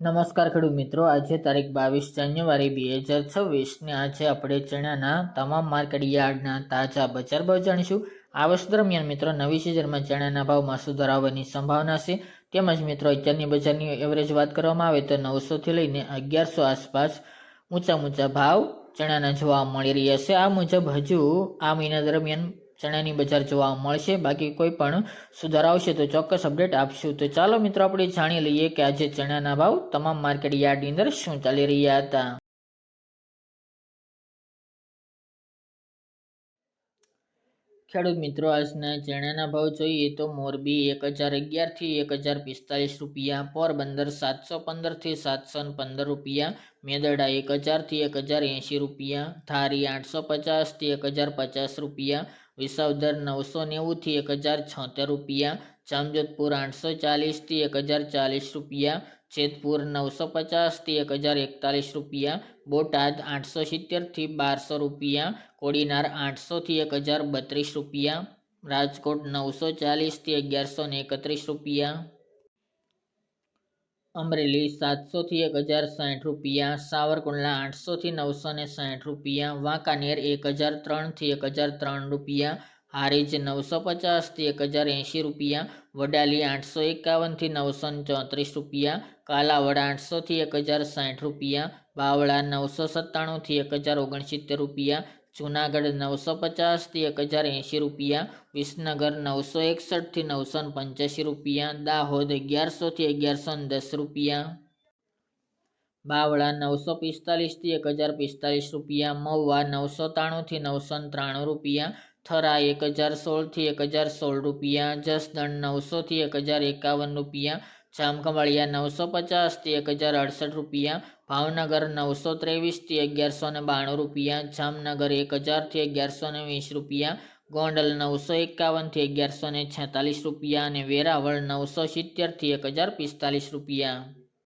નમસ્કાર ખેડૂત મિત્રો, આજે તારીખ બાવીસ જાન્યુઆરી બે હજાર છવ્વીસને આજે આપણે ચણાના તમામ માર્કેટ યાર્ડના તાજા બજાર ભાવ જાણીશું. આ વર્ષ દરમિયાન મિત્રો, નવી સિઝનમાં ચણાના ભાવમાં સુધારો આવવાની સંભાવના છે. તેમજ મિત્રો, અત્યારની બજારની એવરેજ વાત કરવામાં આવે તો નવસોથી લઈને અગિયારસો આસપાસ ઊંચા ઊંચા ભાવ ચણાના જોવા મળી રહ્યા છે. આ મુજબ હજુ આ મહિના દરમિયાન ચણાની બજાર જોવા મળશે. બાકી કોઈ પણ સુધારો આવશે તો ચોક્કસ અપડેટ આપશું. તો ચાલો મિત્રો, આપણે જાણી લઈએ કે આજે ચણાના ભાવ તમામ માર્કેટ યાર્ડની અંદર શું ચાલી રહ્યા હતા. ખેડૂત મિત્રો, આજના ચણાના ભાવ જોઈએ તો મોરબી એક હજાર અગિયારથી એક હજાર પિસ્તાલીસ રૂપિયા, પોરબંદર સાતસો પંદરથી સાતસો પંદર રૂપિયા મેદરડા એક હજારથી એક હજાર એંશી રૂપિયા, ધારી આઠસો પચાસથી એક હજાર પચાસ રૂપિયા વિસાવદર નવસો નેવુંથી એક હજાર છોતેર રૂપિયા, જામજોધપુર આઠસો ચાલીસથી એક હજાર ચાલીસ રૂપિયા, જેતપુર નવસો પચાસથી એક હજાર એકતાલીસ રૂપિયા, બોટાદ આઠસો સિત્તેરથી બારસો રૂપિયા, કોડીનાર આઠસોથી એક હજાર બત્રીસ રૂપિયા, રાજકોટ નવસો ચાલીસથી અગિયારસો એકત્રીસ રૂપિયા. અમરેલી સાતસોથી એક હજાર સાઠ રૂપિયા, સાવરકુંડલા આઠસોથી નવસો ને સાઠ રૂપિયા, વાંકાનેર એક હજાર ત્રણથી એક હજાર ત્રણ રૂપિયા, હારીજ નવસો પચાસથી એક હજાર એંશી રૂપિયા, વડાલી આઠસો એકાવનથી નવસો ચોત્રીસ રૂપિયા, કાલાવડ આઠસોથી એક હજાર સાઠ રૂપિયા, બાવળા નવસો સત્તાણુંથી એક હજાર ઓગણસિત્તેર રૂપિયા જુનાગઢ નવસો પચાસથી એક હજાર એંશી રૂપિયા, વિસનગર નવસો એકસઠથી નવસો પંચ્યાસી રૂપિયા, દાહોદ અગિયારસોથી અગિયારસો દસ રૂપિયા. બાવળા નવસો પિસ્તાલીસથી એક હજાર પિસ્તાલીસ રૂપિયા, મહુવા નવસો ત્રાણુંથી નવસો ત્રાણું રૂપિયા થરા એક હજાર સોળથી એક હજાર સોળ રૂપિયા, જસદણ નવસોથી એક હજાર એકાવન રૂપિયા, જામખંભાળિયા નવસો પચાસથી એક હજાર અડસઠ રૂપિયા, ભાવનગર નવસો ત્રેવીસથી અગિયારસો ને બાણું રૂપિયા, જામનગર એક હજારથી અગિયારસો ને વીસ રૂપિયા, ગોંડલ નવસો એકાવનથી અગિયારસો ને છેતાલીસ રૂપિયા અને વેરાવળ નવસો સિત્તેરથી એક હજાર પિસ્તાલીસ રૂપિયા.